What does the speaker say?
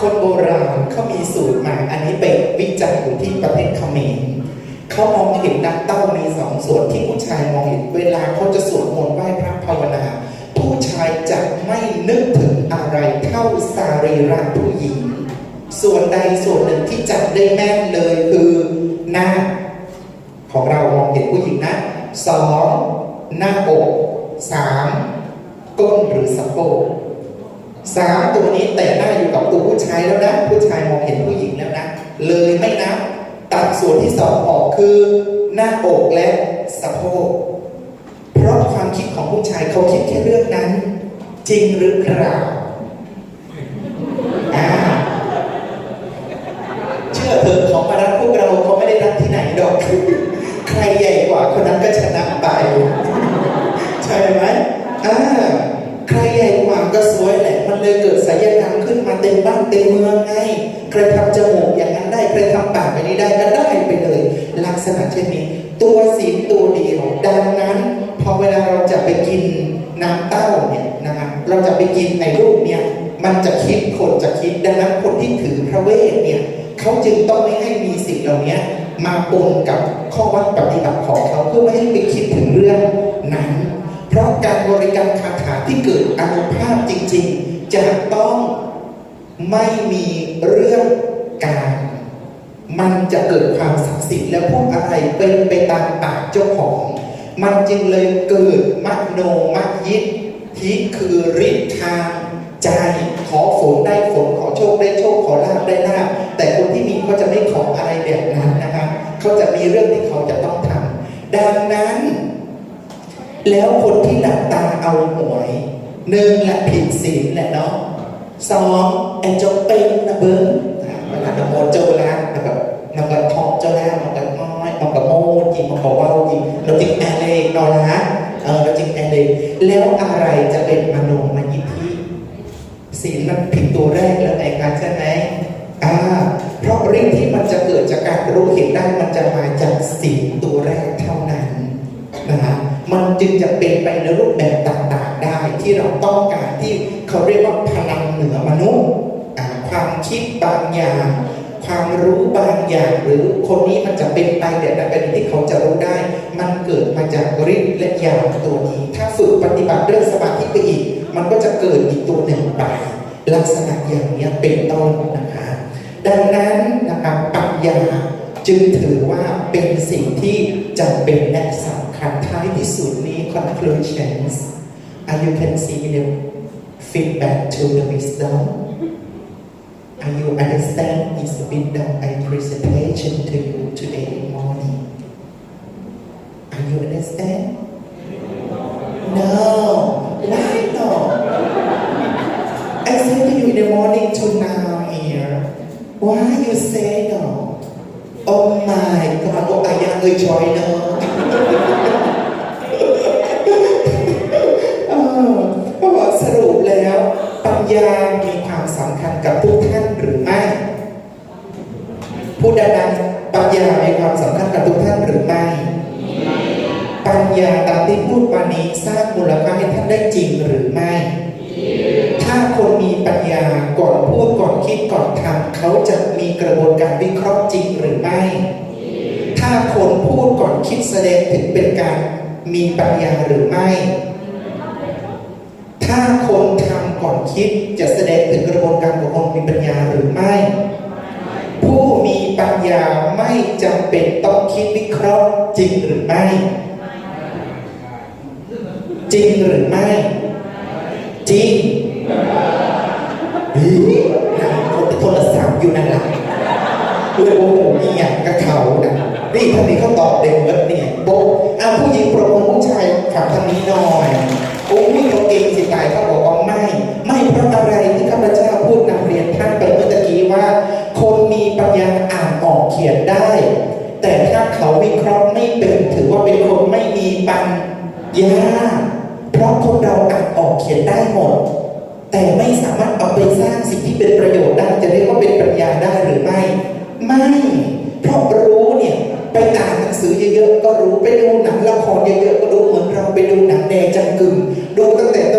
คนโบราณเขามีสูตรมาอันนี้เป็นวิจัยอยู่ที่ประเทศเขมรเขามองเห็นน้ำเต้ามีสองส่วนที่ผู้ชายมองเห็นเวลาเขาจะสวดมนต์ไหว้พระภาวนา ผู้ชายจะไม่นึกถึงอะไรเท่าสารีระผู้หญิง ส่วนใดส่วนหนึ่งที่จับได้แม่นเลยคือหน้า ของเรามองเห็นผู้หญิงนะสองหน้าอกสาม ก้นหรือสะโพกสามตัวนี้แต่หน้าอยู่กับตัวผู้ชายแล้วนะ ผู้ชายมองเห็นผู้หญิงแล้วนะ เลยไม่นับตัดส่วนที่สองออกคือ หน้าอกและสะโพกเพราะความคิดของผู้ชายเขาคิดแค่เรื่องนั้น จริงหรือเปล่าเชื่อเถอะของมารักพวกเราเขาไม่ได้รักที่ไหนดอก ใครใหญ่กว่าคนนั้นก็ชนะไป ใช่ไหมอ่าใครใหญ่กว่าก็สวยแหละ มันเลยเกิดสายกรรมขึ้นมาเต็มบ้านเต็มเมืองไง ใครทำจมูก อย่างนั้นได้ใครทำปากแบบนี้ได้ก็ได้ไปเลย ลักษณะเช่นนี้ ตัวสีลตัวเดียว ดังนั้น พอเวลาเราจะไปกินน้ำเต้าเนี่ยนะครับเราจะไปกินไอ้รูปเนี่ยมันจะคิดคนจะคิดดังนั้นคนที่ถือพระเวทเนี่ยเขาจึงต้องไม่ให้มีสิ่งเหล่านี้มาปนกับข้อวัดปฏิบัติของเขาเพื่อไม่ให้ไปคิดถึงเรื่องนั้น เพราะการบริกรรมคาถาที่เกิดอนุภาพจริง ๆ จะต้องไม่มีเรื่อง การมันจะเกิดความศักดิ์สิทธิ์และพูดอะไรเป็นไปตามปากเจ้าของ มันจึงเลยเกิดมโนมยิทธิคือฤทธิ์ทางใจขอฝนได้ฝนขอโชคได้โชคขอลาบได้ลาบแต่คนที่มีเขาจะไม่ขออะไรแบบนั้นนะคะเขาจะมีเรื่องที่เขาจะต้องทำดังนั้น แล้วคนที่หลับตาเอาหวยหนึ่งละผิดศีลแหละเนาะสองไอ้เจงเป็นนะเบิ้ง อะเวลเราโมโจละแล้วก็มันก็ทองเจ้าแล้วมันก็น้อยมันก็โมจริงมันก็เว้าจริงเราจริงแอร์เลยนอนละเออเราจริงแอร์เลยแล้วอะไรจะเป็นมโนมยิทธิศีลมันผิดตัวแรกแล้วไงคะใช่ไหมอ่าเพราะเรื่องที่มันจะเกิดจากการรู้เห็นได้มันจะมาจากศีลตัวแรกเท่านั้นนะฮะมันจึงจะเป็นไปในรูปแบบต่างๆได้ที่เราต้องการที่เขาเรียกว่าพลังเหนือมนุษย์ ความคิดบางอย่าง ความรู้บางอย่าง หรือคนนี้มันจะเป็นไปแบบนั้นเป็นที่เขาจะรู้ได้ มันเกิดมาจากฤทธิ์และญาตัวนี้ ถ้าฝึกปฏิบัติเรื่องสมาธิไปอีก มันก็จะเกิดอีกตัวหนึ่งไปลักษณะอย่างนี้เป็นต้นนะคะดังนั้นนะครับปัญญาจึงถือว่าเป็นสิ่งที่จำเป็นและสำคัญท้ายที่สุดนี้ conclusions Are you can see the feedback to the wisdom Are you understand is the wisdom I presentation to you today morning Are you understand No why no I said to you in the morning to now here. Why you say no? Oh my God, oh อายังเลยจอยเนอะเออเพราะว่าสรุปแล้วปัญญามีความ สำคัญกับทุกท่านหรือไม่ผู้ดังๆปัญญามีความสำคัญกับทุกท่านหรือไม่ ปัญญาตามที่พูดมานี้สร้างมูลค่าให้ท่านได้จริงหรือไม่ ถ้าคนมีปัญญาก่อนพูดก่อนคิดก่อนทำเขาจะมีกระบวนการวิเคราะห์จริงหรือไม่ ถ้าคนพูดก่อนคิดแสดงถึงเป็นการมีปัญญาหรือไม่ ถ้าคนทำ ก่อนคิดจะแสดงถึงกระบวนการของคนมีปัญญาหรือไม่ ผู้มีปัญญาไม่จำเป็นต้องคิดวิเคราะห์จริงหรือไม่ จริงหรือไม่ จริงหือนะโทรศัพท์อยู่นั่นแหละเลยโอ้โหนี่อย่างกับเขานะนี่ท่านนี้เขาตอบเด็กเบิร์ดเนี่ย ปัญญาอ่านออกเขียนได้ แต่ถ้าเขาวิเคราะห์ไม่เป็น ถือว่าเป็นคนไม่มีปัญญาเพราะคนเราอ่านออกเขียนได้หมด แต่ไม่สามารถเอาไปสร้างสิ่งที่เป็นประโยชน์ได้จะเรียกว่าเป็นปัญญาได้หรือไม่ ไม่ เพราะรู้เนี่ยไปอ่านหนังสือเยอะๆก็รู้ไปดูหนังละครเยอะๆก็รู้เหมือนเราไปดูหนังแดงจังกึมดูตั้งแต่ต